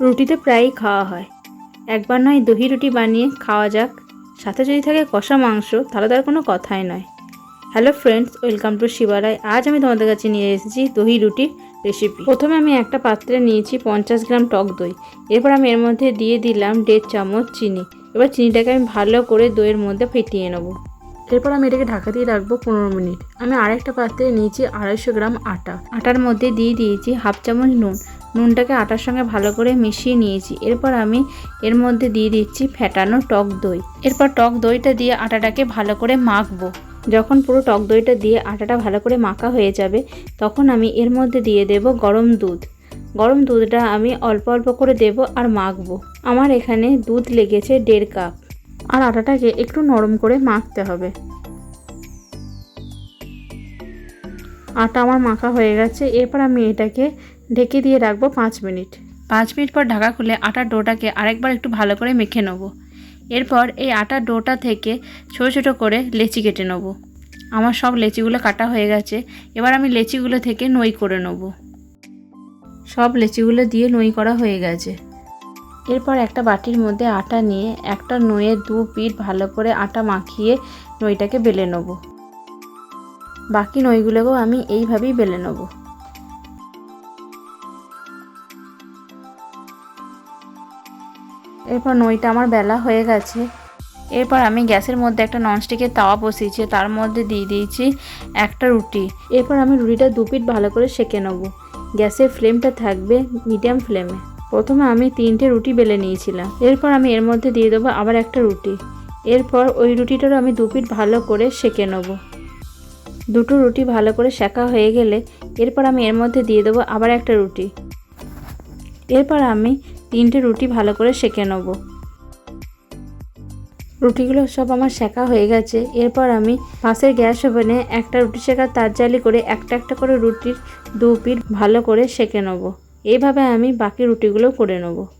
রুটিতে প্রায়ই খাওয়া হয়। একবার নয়, দহি রুটি বানিয়ে খাওয়া যাক। সাথে যদি থাকে কষা মাংস, তাহলে তার কোনো কথাই নয়। হ্যালো ফ্রেন্ডস, ওয়েলকাম টু শিবারায় আজ আমি তোমাদের কাছে নিয়ে এসেছি দহি রুটির রেসিপি। প্রথমে আমি একটা পাত্রে নিয়েছি পঞ্চাশ গ্রাম টক দই। এরপর আমি এর মধ্যে দিয়ে দিলাম দেড় চামচ চিনি। এবার চিনিটাকে আমি ভালো করে দইয়ের মধ্যে ফেটিয়ে নেব। এরপর আমি এটাকে ঢাকা দিয়ে রাখব পনেরো মিনিট। আমি আরেকটা পাত্রে নিয়েছি আড়াইশো গ্রাম আটা। আটার মধ্যে দিয়ে দিয়েছি হাফ চামচ নুন। নুনটাকে আটার সঙ্গে ভালো করে মিশিয়ে নিয়েছি। এরপর আমি এর মধ্যে দিয়ে দিচ্ছি ফেটানো টক দই। এরপর টক দইটা দিয়ে আটাটাকে ভালো করে মাখবো। যখন পুরো টক দইটা দিয়ে আটাটা ভালো করে মাখা হয়ে যাবে, তখন আমি এর মধ্যে দিয়ে দেব গরম দুধ। গরম দুধটা আমি অল্প অল্প করে দেব আর মাখবো। আমার এখানে দুধ লেগেছে দেড় কাপ। আর আটাটাকে একটু নরম করে মাখতে হবে। আটা আমার মাখা হয়ে গেছে। এরপর আমি এটাকে ঢেকে দিয়ে রাখব পাঁচ মিনিট। পাঁচ মিনিট পর ঢাকা খুলে আটার ডোটাকে আরেকবার একটু ভালো করে মেখে নেব। এরপর এই আটার ডোটা থেকে ছোটো ছোটো করে লেচি কেটে নেব। আমার সব লেচিগুলো কাটা হয়ে গেছে। এবার আমি লেচিগুলো থেকে নই করে নেব। সব লেচিগুলো দিয়ে নই করা হয়ে গেছে। এরপর একটা বাটির মধ্যে আটা নিয়ে একটা নইয়ে দু পিঠ ভালো করে আটা মাখিয়ে নইটাকে বেলে নেব। বাকি নইগুলোকেও আমি এইভাবেই বেলে নেব। এরপর নইটা আমার বেলা হয়ে গেছে। এরপর আমি গ্যাসের মধ্যে একটা ননস্টিকের তাওয়া বসিয়েছি, তার মধ্যে দিয়ে দিয়েছি একটা রুটি। এরপর আমি রুটিটা দু পিঠ ভালো করে সেঁকে নেব। গ্যাসের ফ্লেমটা থাকবে মিডিয়াম ফ্লেমে। প্রথমে আমি তিনটে রুটি বেলে নিয়েছিলাম। এরপর আমি এর মধ্যে দিয়ে দেবো আবার একটা রুটি। এরপর ওই রুটিটারও আমি দু পিঠ ভালো করে সেঁকে নেব। দুটো রুটি ভালো করে সেঁকা হয়ে গেলে এরপর আমি এর মধ্যে দিয়ে দেবো আবার একটা রুটি। এরপর আমি তিনটে রুটি ভালো করে সেঁকে নেব। রুটিগুলো সব আমার শেখা হয়ে গেছে। এরপর আমি পাশের গ্যাস ওভেনে একটা রুটি শেখার তার জালি করে একটা একটা করে রুটির দু পিঠ ভালো করে সেঁকে নেব। এইভাবে আমি বাকি রুটিগুলো করে নেব।